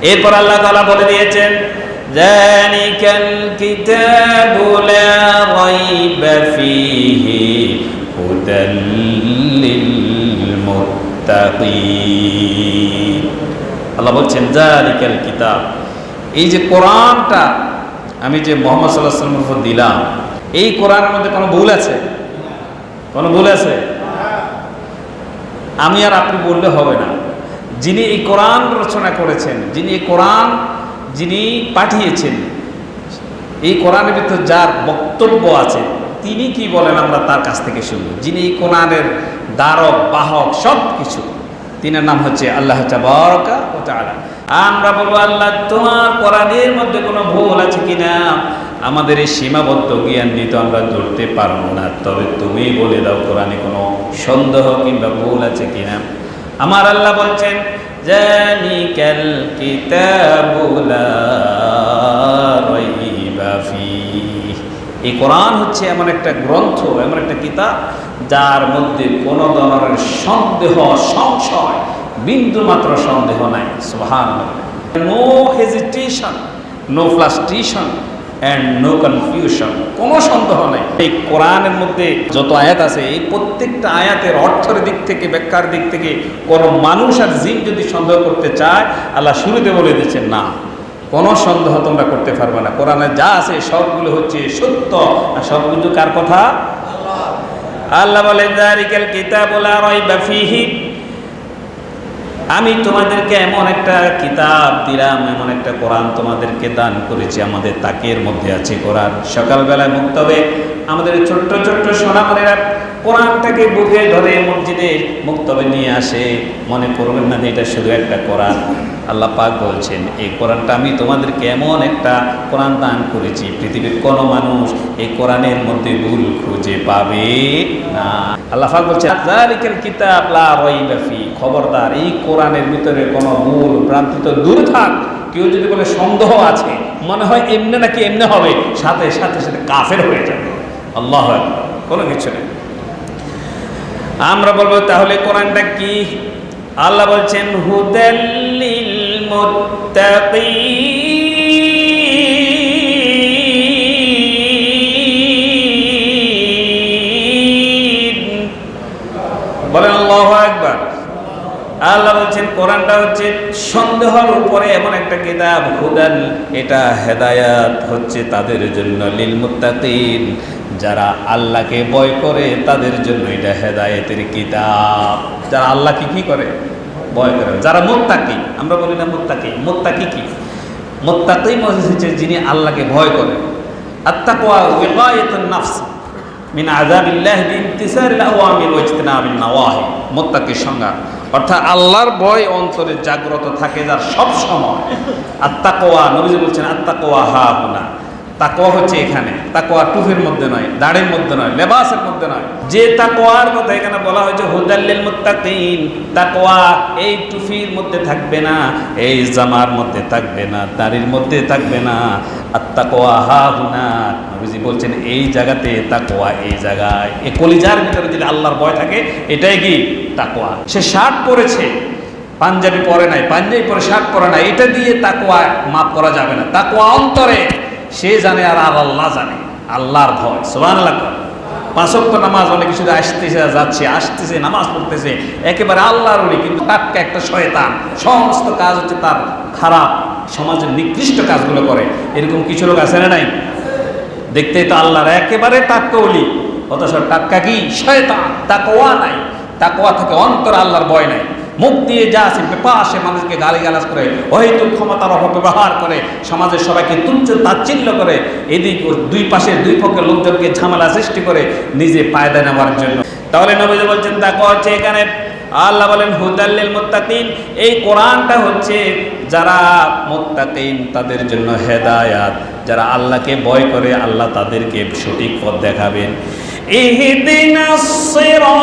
এরপর আল্লাহ তাআলা বলে দিয়েছেন ذلك الكتاب لا ريب فيه هدى للمتقين আল্লাহ বলছেন জালিকাল কিতাব এই যে কোরআনটা আমি যে মোহাম্মদ সাল্লাহ সাল্লামের উপর দিলাম এই কোরআনের মধ্যে কোনো ভুল আছে কোনো ভুল আছে আমি আর আপনি বললে হবে না যিনি এই কোরআন রচনা করেছেন, যিনি এই কোরআন যিনি পাঠিয়েছেন, এই কোরআনের ভিতর যার বক্তব্য আছে, তিনি কি বলেন আমরা তার কাছ থেকে শুনব? যিনি এই কোরআনের দ্বারক, বাহক সব কিছু তিনার নাম হচ্ছে আল্লাহ তাবারকা ও তাআলা। আমরা বলব, আল্লাহ, তোমার কোরআনের মধ্যে কোনো ভুল আছে কিনা? আমাদের এই সীমাবদ্ধ জ্ঞান দিয়ে তো আমরা ধরতে পারব না। তবে তুমি বলে দাও কোরআনে কোনো সন্দেহ কিংবা ভুল আছে কিনা? আমার আল্লাহ বলছেন, জানিকাল কিতাবুলা রাইবা এই কোরআন হচ্ছে এমন একটা গ্রন্থ, এমন একটা কিতাব যার মধ্যে কোনো ধরনের সন্দেহ, সংশয় বিন্দু মাত্র সন্দেহ নাই। সুহান no hesitation no frustration and no confusion কোনো সন্দেহ নেই। এই কোরআনের মধ্যে যত আয়াত আছে এই প্রত্যেকটা আয়াতের অর্থের দিক থেকে ব্যাখ্যার দিক থেকে কোনো মানুষ আর জিন যদি সন্দেহ করতে চায় আল্লাহ শুরুতে বলে দিচ্ছেন না কোনো সন্দেহ তোমরা করতে পারবে না। কোরআনে যা আছে সবগুলো হচ্ছে সত্য। আর সবগুলো কার কথা? আল্লাহ। বলেন জারিকাল কিতাবুলা রাইবা ফিহি আমি তোমাদেরকে এমন একটা কিতাব দিলাম, এমন একটা কোরআন তোমাদেরকে দান করেছি, আমাদের তাকের মধ্যে আছে কোরআন। সকালবেলায় মুক্ত হবে আমাদের ছোট্ট ছোট্ট সোনামণিরা কোরআনটাকে বুকে ধরে মসজিদে মুক্তবে নিয়ে আসে। মনে করবেন না যে এটা শুধু একটা কোরআন। আল্লাহ পাক বলছেন, এই কোরআনটা আমি তোমাদেরকে এমন একটা কোরআন দান করেছি, পৃথিবীর কোনো মানুষ এই কোরআনের মধ্যে ভুল খুঁজে পাবে না। কিতাব খবরদার, এই কোরআনের ভিতরে কোনো তো দূর থাক, কেউ যদি বলে সন্দেহ আছে, মনে হয় এমনি নাকি এমনি হবে, সাথে সাথে সাথে কাফের হয়ে যাবে। আল্লাহ কোনো কিছু নেই। আমরা বলব তাহলে কোরআনটা কি? আল্লাহ বলছেন হুদাল্লিল মুত্তাকিন। আল্লাহ বলছেন, কোরআনটা হচ্ছে সন্দেহর উপরে এমন একটা কিতাব, হুদান। এটা হেদায়াত হচ্ছে তাদের জন্য, লিল মুত্তাকিন। যারা আল্লাহকে ভয় করে, তাদের জন্য এটা হেদায়েতের কিতাব। যারা আল্লাহকে কি করে? ভয় করে। যারা মোত্তাকি, আমরা বলি না মোত্তাকি মোত্তাকি কি? মোত্তাকি হচ্ছে যিনি আল্লাহকে ভয় করে। আত্তাকওয়া ওয়াকায়াতুন নাফস মিন আযাবিল্লাহ বিইমতিসারিল আওয়ামির ওয়া ইজতিনাবিন নাওয়াহি মুত্তাকির সংজ্ঞা। অর্থাৎ আল্লাহর ভয় অন্তরে জাগ্রত থাকে যার সব সময়। আত্মা কোয়া নবীজি বলছেন আত্মা কোয়া হা হুনা তাকওয়া হচ্ছে এখানে। তাকোয়া টুফের মধ্যে নয়, দাড়ির মধ্যে নয়, লেবাসের মধ্যে নয়। যে তাকোয়ার কথা এখানে বলা হয়েছে হুদাল্লিল মুত্তাকিন তাকোয়া এই টুফির মধ্যে থাকবে না, এই জামার মধ্যে থাকবে না, দাড়ির মধ্যে থাকবে না। আর তাকোয়া হা হুনা, নবীজি বলছেন, এই জায়গাতে তাকোয়া এই জায়গায় এই কলিজার ভিতরে যদি আল্লাহর ভয় থাকে, এটাই কি? তাকোয়া সে শার্ট পরেছে, পাঞ্জাবি পরে নাই, পাঞ্জাবি পরে শার্ট পরে নাই, এটা দিয়ে তাকোয়া মাপ করা যাবে না। তাকোয়া অন্তরে সে জানে আর আর আল্লাহ জানে। আল্লাহর ভয় সোহান পাঁচক্য নামাজ অনেক কিছু আসতেছে, যাচ্ছে, আসতেছে, নামাজ পড়তেছে, একেবারে আল্লাহর উনি কিন্তু টাটকা একটা শয়তান, সমস্ত কাজ হচ্ছে তার খারাপ, সমাজের নিকৃষ্ট কাজগুলো করে। এরকম কিছু লোক আছে না নাই? দেখতেই তো আল্লাহর একেবারে টাটকা অলি অথচ টাটকা কি? শয়তান, তাকওয়া নাই। তাকওয়া থেকে অন্তর আল্লাহর ভয় নাই। মুখ দিয়ে যা আছে পাশে মানুষকে গালি গালাজ করে, অহেতুক ক্ষমতার অপব্যবহার করে সমাজের সবাইকে তুচ্ছ তাচ্ছিল্য করে, এদিক দুই পাশে দুই পক্ষের লোকজনকে ঝামেলা সৃষ্টি করে নিজে পায়দা নেওয়ার জন্য। তাহলে নবীজি বলছেন তাকওয়া হচ্ছে এখানে আল্লাহ বলেন হুদাল্লিল মুত্তাকিন। এই কোরআনটা হচ্ছে যারা মুত্তাকিন, তাদের জন্য হেদায়াত। যারা আল্লাহকে ভয় করে, আল্লাহ তাদেরকে সঠিক পথ দেখাবেন। ইহদিনাস সিরাতাল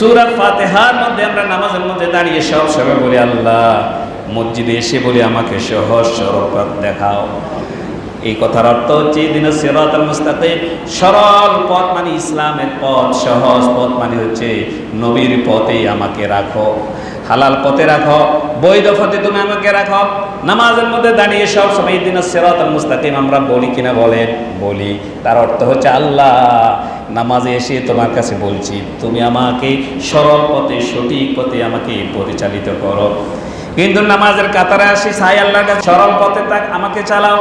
সূরা ফাতিহার মধ্যে আমরা নামাজের মধ্যে দাঁড়িয়ে সব সময় বলি, আল্লাহ, মসজিদে এসে বলি আমাকে সহজ সরল পথ দেখাও। এই কথার অর্থ হচ্ছে দিন সিরাত মুস্তাকিম। সরল পথ মানে ইসলামের পথ, সহজ পথ মানে হচ্ছে নবীর পথে আমাকে রাখো, হালাল পথে রাখো, বৈধ পথে তুমি আমাকে রাখো। নামাজের মধ্যে দাঁড়িয়ে সব সময় এই দিন সিরাত মুস্তাকিম আমরা বলি কিনা বলেন? বলি। তার অর্থ হচ্ছে, আল্লাহ নামাজে এসে তোমার কাছে বলছি, তুমি আমাকে সরল পথে, সঠিক পথে আমাকে পরিচালিত করো। কিন্তু নামাজের কাতারে আসি, সাই আল্লাহর কাছে, সরল পথে তাক, আমাকে চালাও।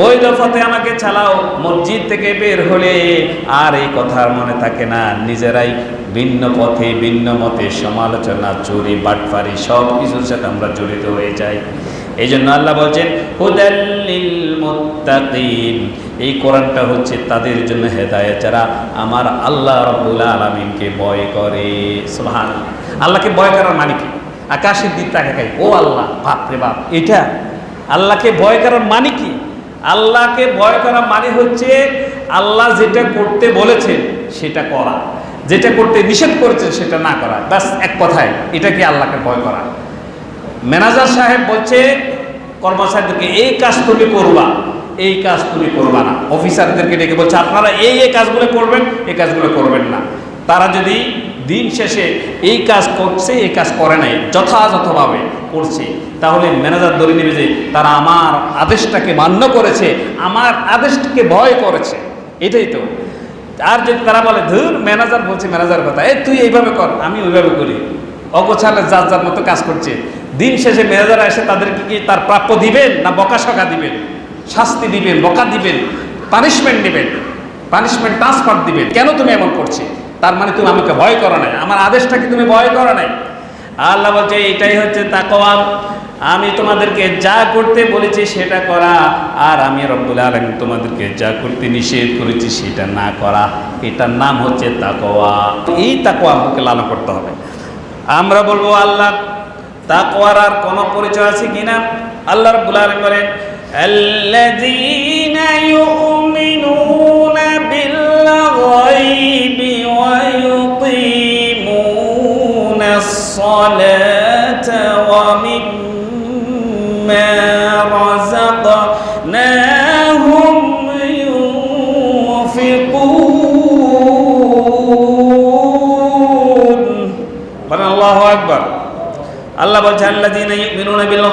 বৈধ পথে আমাকে চালাও, মসজিদ থেকে বের হলে আর এই কথার মনে থাকে না। নিজেরাই ভিন্ন পথে, ভিন্ন মতে সমালোচনা, চুরি বাটফারি সব কিছুর সাথে আমরা জড়িত হয়ে যাই। এই জন্য আল্লাহ বলছেন এই কোরআনটা হচ্ছে তাদের জন্য হেদায়েত যারা আমার আল্লাহ রব্বুল আলামিনকে ভয় করে। সুবহান আল্লাহকে ভয় করার মানে কি? আকাশের দিক তাকাই ও আল্লাহ, বাপ রে বাপ, এটা আল্লাহকে ভয় করার মানে কি? আল্লাহকে ভয় করা মানে হচ্ছে আল্লাহ যেটা করতে বলেছেন, সেটা করা। যেটা করতে নিষেধ করেছেন, সেটা না করা। ব্যাস, এক কথায় এটা কি আল্লাহকে ভয় করা। ম্যানেজার সাহেব বলছে, কর্মচারীদেরকে এই কাজ তুমি করবা, এই কাজ তুমি করবা না। অফিসারদেরকে ডেকে বলছে, আপনারা এই এই কাজগুলো করবেন, এই কাজগুলো করবেন না। তারা যদি দিন শেষে এই কাজ করছে, এই কাজ করে নাই, যথাযথভাবে করছে, তাহলে ম্যানেজার ধরে নেবে যে তারা আমার আদেশটাকে মান্য করেছে, আমার আদেশটাকে ভয় করেছে। এটাই তো। আর যদি তারা বলে, ধুর, ম্যানেজার বলছে, ম্যানেজার কথা, এই তুই এইভাবে কর, আমি ওইভাবে করি। অগোছালে যার যার মতো কাজ করছে দিন শেষে ম্যানেজার এসে তাদেরকে কি তার প্রাপ্য দিবেন না বকাশকা দিবেন? শাস্তি দিবেন, বকা দিবেন পানিশমেন্ট দিবেন পানিশমেন্ট ট্রান্সফার দিবেন? কেন তুমি এমন করছে? তার মানে তুমি আমাকে ভয় করো নাই। আমার আদেশটাকে তুমি ভয় করো নাই? আল্লাহ বলছে এটাই হচ্ছে তাকওয়া। আমি তোমাদেরকে যা করতে বলেছি সেটা করা, আর আমি রব্বুল আলমিন তোমাদেরকে যা করতে নিষেধ করেছি সেটা না করা। এটার নাম হচ্ছে তাকওয়া। এই তাকোয়া আমাকে লালন করতে হবে। আমরা বলব, আল্লাহ তাকওয়ার আর কোনো পরিচয় আছে কিনা আল্লাহ রাব্বুল আলামিন বলেন الذين يؤمنون بالغيب ويقيمون الصلاة ومما رزقناهم ينفقون الله أكبر আল্লাহ বলছে আল্লাহ বিল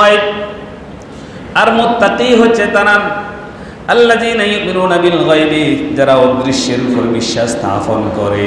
আর মোত্তাতি হচ্ছে তারা আল্লাহ বিল গায়বি, যারা অদৃশ্যের উপর বিশ্বাস স্থাপন করে।